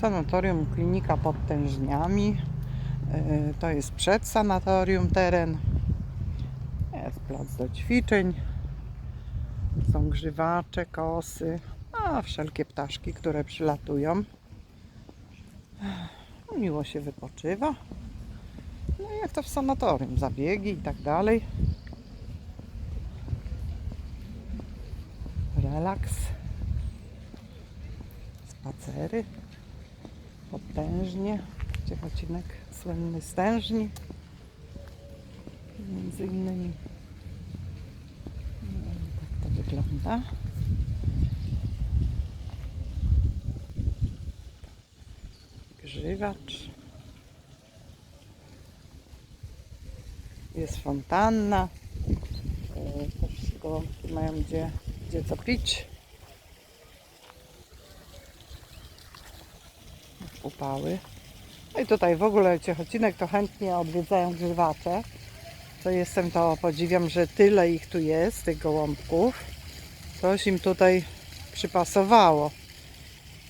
Sanatorium Klinika pod Tężniami. Yy, To jest przed sanatorium teren. Jest plac do ćwiczeń. Są grzywacze, kosy, a wszelkie ptaszki, które przylatują. Miło się wypoczywa. No i jak to w sanatorium, zabiegi i tak dalej. Relaks. Spacery. Potężnie. Ciechocinek słynny stężni. Między innymi. No, Tak to wygląda. Grzywacz. Jest fontanna. E, Też mają gdzie, gdzie co pić. Upały. No i tutaj w ogóle Ciechocinek to chętnie odwiedzają grzywacze. To jestem to podziwiam, że tyle ich tu jest, tych gołąbków. Coś im tutaj przypasowało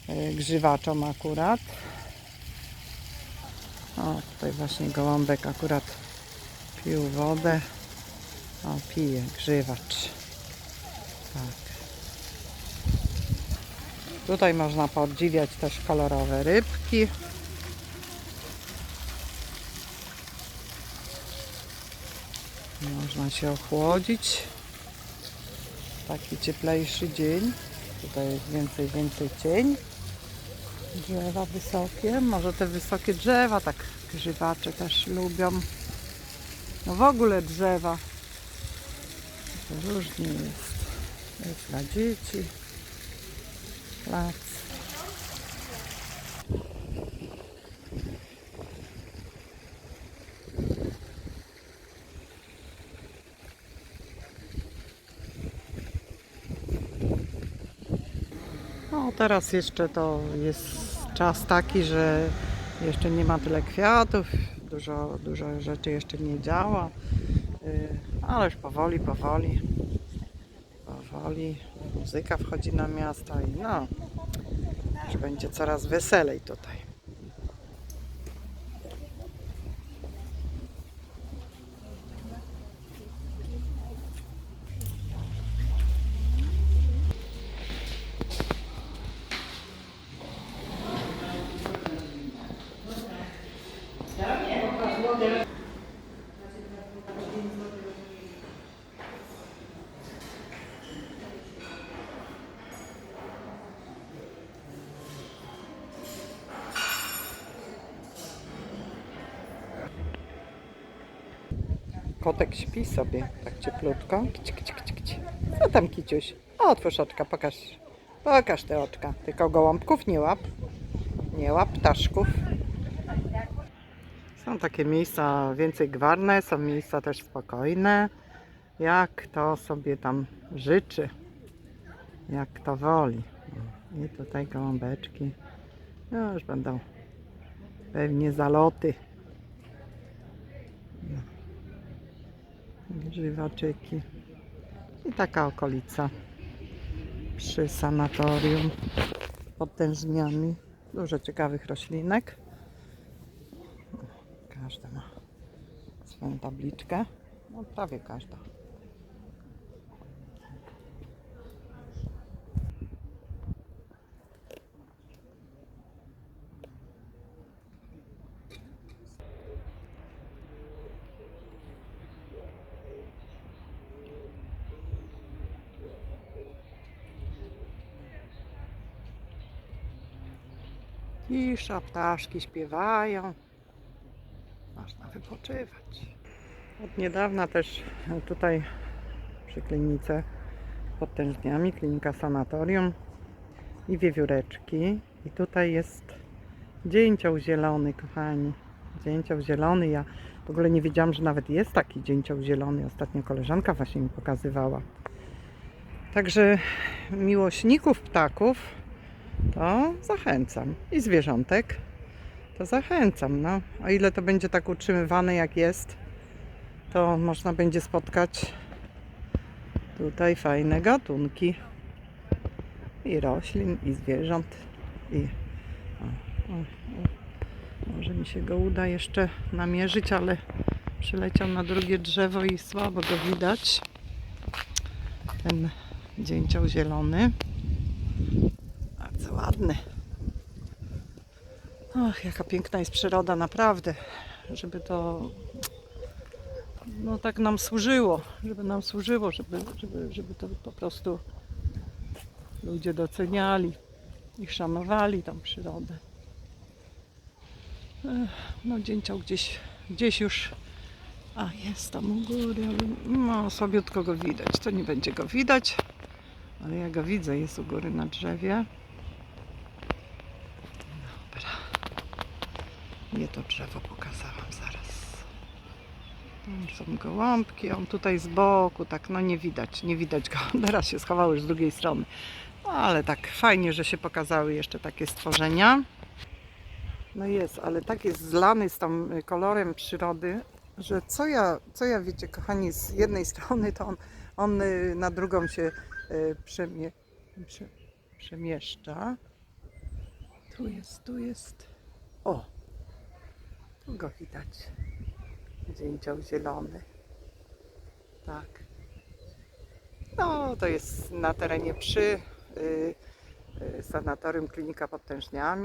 e, grzywaczom akurat. O, tutaj właśnie gołąbek akurat pił wodę. O, pije, grzywacz. Tak. Tutaj można podziwiać też kolorowe rybki. Można się ochłodzić. Taki cieplejszy dzień. Tutaj jest więcej, więcej cień. Drzewa wysokie. Może te wysokie drzewa tak grzywacze też lubią. No w ogóle drzewa. Różnie jest. Jest dla dzieci. Plac. No teraz jeszcze to jest czas taki, że jeszcze nie ma tyle kwiatów, dużo, dużo rzeczy jeszcze nie działa, yy, ale już powoli, powoli, powoli muzyka wchodzi na miasto i no, już będzie coraz weselej tutaj. Kotek śpi sobie tak cieplutko. Kici, kici, kici, kici. Co tam kiciuś? Otwórz oczka, pokaż. Pokaż te oczka. Tylko gołąbków nie łap. Nie łap ptaszków. Są takie miejsca więcej gwarne, są miejsca też spokojne. Jak to sobie tam życzy. Jak to woli. I tutaj gołąbeczki. No już będą pewnie zaloty. Grzywaczyki i taka okolica przy sanatorium pod tężniami. Dużo ciekawych roślinek. Każda ma swoją tabliczkę. No prawie każda Cisza, ptaszki śpiewają. Można wypoczywać. Od niedawna też tutaj przy klinice pod Tężniami, klinika sanatorium i wiewióreczki. I tutaj jest dzięcioł zielony, kochani. Dzięcioł zielony. Ja w ogóle nie wiedziałam, że nawet jest taki dzięcioł zielony. Ostatnio koleżanka właśnie mi pokazywała. Także miłośników ptaków to zachęcam. I zwierzątek to zachęcam. No. O ile to będzie tak utrzymywane jak jest, to można będzie spotkać tutaj fajne gatunki i roślin, i zwierząt, i o, O, o. Może mi się go uda jeszcze namierzyć, ale przyleciał na drugie drzewo i słabo go widać. Ten dzięcioł zielony. Ładny. Ach, jaka piękna jest przyroda, naprawdę. Żeby to no tak nam służyło, żeby nam służyło, żeby, żeby, żeby to po prostu ludzie doceniali i szanowali tą przyrodę. Ech, No dzięcioł gdzieś, gdzieś już, a jest tam u góry, ale no słabiutko go widać, to nie będzie go widać, ale ja go widzę, jest u góry na drzewie. To drzewo pokazałam zaraz. Tam są gołąbki, on tutaj z boku, tak no nie widać, nie widać go. Teraz się schowały już z drugiej strony. No, ale tak fajnie, że się pokazały jeszcze takie stworzenia. No jest, ale tak jest zlany z tam y, kolorem przyrody, że co ja, co ja wiecie, kochani, z jednej strony to on, on y, na drugą się y, przemie, prze, przemieszcza. Tu jest, tu jest. O! Go widać. Dzięcioł zielony. Tak. No, to jest na terenie przy y, y, sanatorium Klinika pod Tężniami.